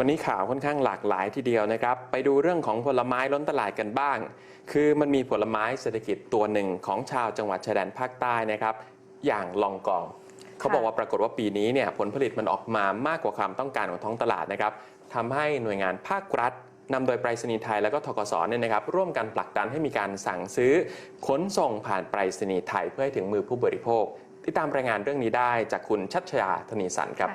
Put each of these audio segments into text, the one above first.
วันนี้ข่าวค่อนข้างหลากหลายทีเดียวนะครับ ไปดูเรื่องของผลไม้ล้นตลาดกันบ้าง คือมันมีผลไม้เศรษฐกิจตัวหนึ่งของชาวจังหวัดชายแดนภาคใต้นะครับ อย่างลองกอง เขาบอกว่าปรากฏว่าปีนี้เนี่ยผลผลิตมันออกมามากกว่าความต้องการของท้องตลาดนะครับทำให้หน่วยงานภาครัฐนำโดยไปรษณีย์ไทยแล้วก็ทกสเนี่ยนะครับ ร่วมกันผลักดันให้มีการสั่งซื้อ ขนส่งผ่านไปรษณีย์ไทยเพื่อให้ถึงมือผู้บริโภค ติดตามรายงานเรื่องนี้ได้จากคุณชัชยาธนีสันครับ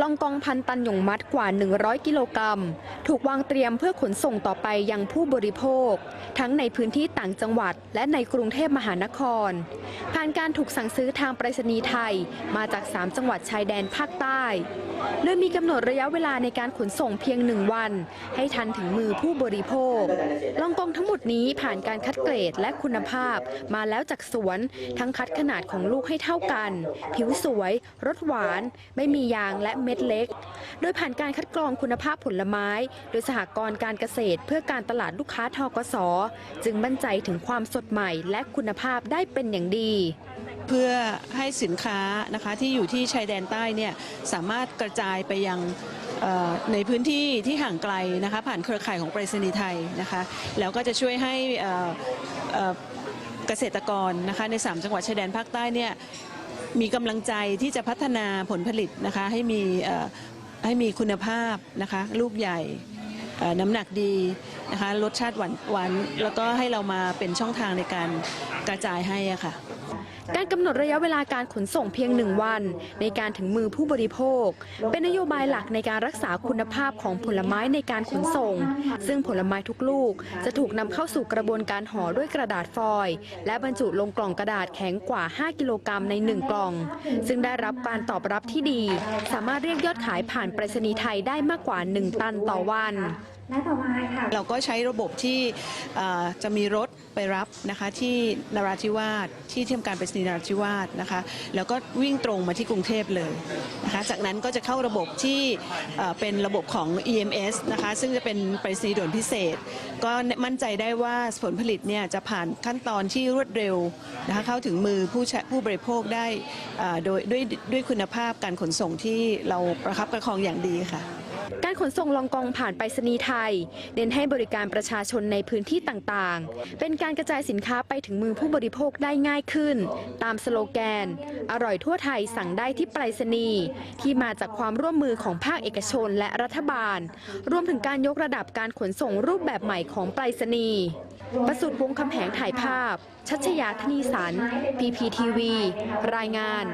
ลองกองพันตันหยงมัดกว่า 100 กิโลกรัม ถูกวางเตรียมเพื่อขนส่งต่อไปยังผู้บริโภค ทั้งในพื้นที่ต่างจังหวัด และในกรุงเทพมหานคร ผ่านการถูกสั่งซื้อทางไปรษณีย์ไทยมาจาก 3 จังหวัดชายแดนภาคใต้โดยมีกำหนดระยะเวลาในการขนส่งเพียงหนึ่งวัน ให้ทันถึงมือผู้บริโภค ลองกองทั้งหมดนี้ผ่านการคัดเกรดและคุณภาพ มาแล้วจากสวน ทั้งคัดขนาดของลูกให้เท่ากัน ผิวสวย รสหวาน ไม่มียางและเม็ดเล็ก โดยผ่านการคัดกรองคุณภาพผลไม้ โดยสหกรณ์การเกษตรเพื่อการตลาดลูกค้าทกส จึงมั่นใจถึงความสดใหม่และคุณภาพได้เป็นอย่างดี เพื่อให้สินค้านะคะที่อยู่ที่ชายแดนใต้เนี่ยสามารถกระจายไปยังในพื้นที่ที่ห่างไกลนะคะผ่านเครือข่ายของไปรษณีย์ไทยนะคะแล้วก็จะช่วยให้เอ่อเอ่อเกษตรกรนะคะใน 3 จังหวัดชายแดนภาคใต้เนี่ย มีกำลังใจที่จะพัฒนาผลผลิตนะคะให้มีให้มีคุณภาพนะคะลูกใหญ่น้ำหนักดีนะคะรสชาติหวานหวานแล้วก็ให้เรามาเป็นช่องทางในการกระจายให้อะค่ะ การกำหนดระยะเวลาการขนส่งเพียงหนึ่งวัน ในการถึงมือผู้บริโภค เป็นนโยบายหลักในการรักษาคุณภาพของผลไม้ในการขนส่ง ซึ่งผลไม้ทุกลูกจะถูกนำเข้าสู่กระบวนการห่อด้วยกระดาษฟอยล์และบรรจุลงกล่องกระดาษแข็งกว่า 5 กิโลกรัมใน 1 กล่อง ซึ่งได้รับการตอบรับที่ดี สามารถเรียกยอดขายผ่านไปรษณีย์ไทยได้มากกว่า 1 ตันต่อวัน และต่อมาค่ะ เราก็ใช้ระบบที่จะมีรถไปรับนะคะที่นราธิวาสที่ที่ทำการไปรษณีย์นราธิวาสนะคะแล้วก็วิ่งตรงมาที่กรุงเทพเลยนะคะจากนั้นก็จะเข้าระบบที่เป็นระบบของ EMS นะคะซึ่งจะเป็นไปรษณีย์ด่วนพิเศษ ก็มั่นใจได้ว่าผลผลิตเนี่ยจะผ่านขั้นตอนที่รวดเร็วนะคะเข้าถึงมือผู้ใช้ผู้บริโภคได้โดยด้วยด้วยคุณภาพการขนส่งที่เราประคับประคองอย่างดีค่ะ การขนส่งลองกองผ่านไปรษณีย์ไทย เน้นให้บริการประชาชนในพื้นที่ต่างๆ เป็นการกระจายสินค้าไปถึงมือผู้บริโภคได้ง่ายขึ้น ตามสโลแกน อร่อยทั่วไทยสั่งได้ที่ไปรษณีย์ที่มาจากความร่วมมือของภาคเอกชนและรัฐบาล รวมถึงการยกระดับการขนส่งรูปแบบใหม่ของไปรษณีย์ประสุทธิ์วงคำแหงถ่ายภาพ ชัชยาธนีสัน PPTV รายงาน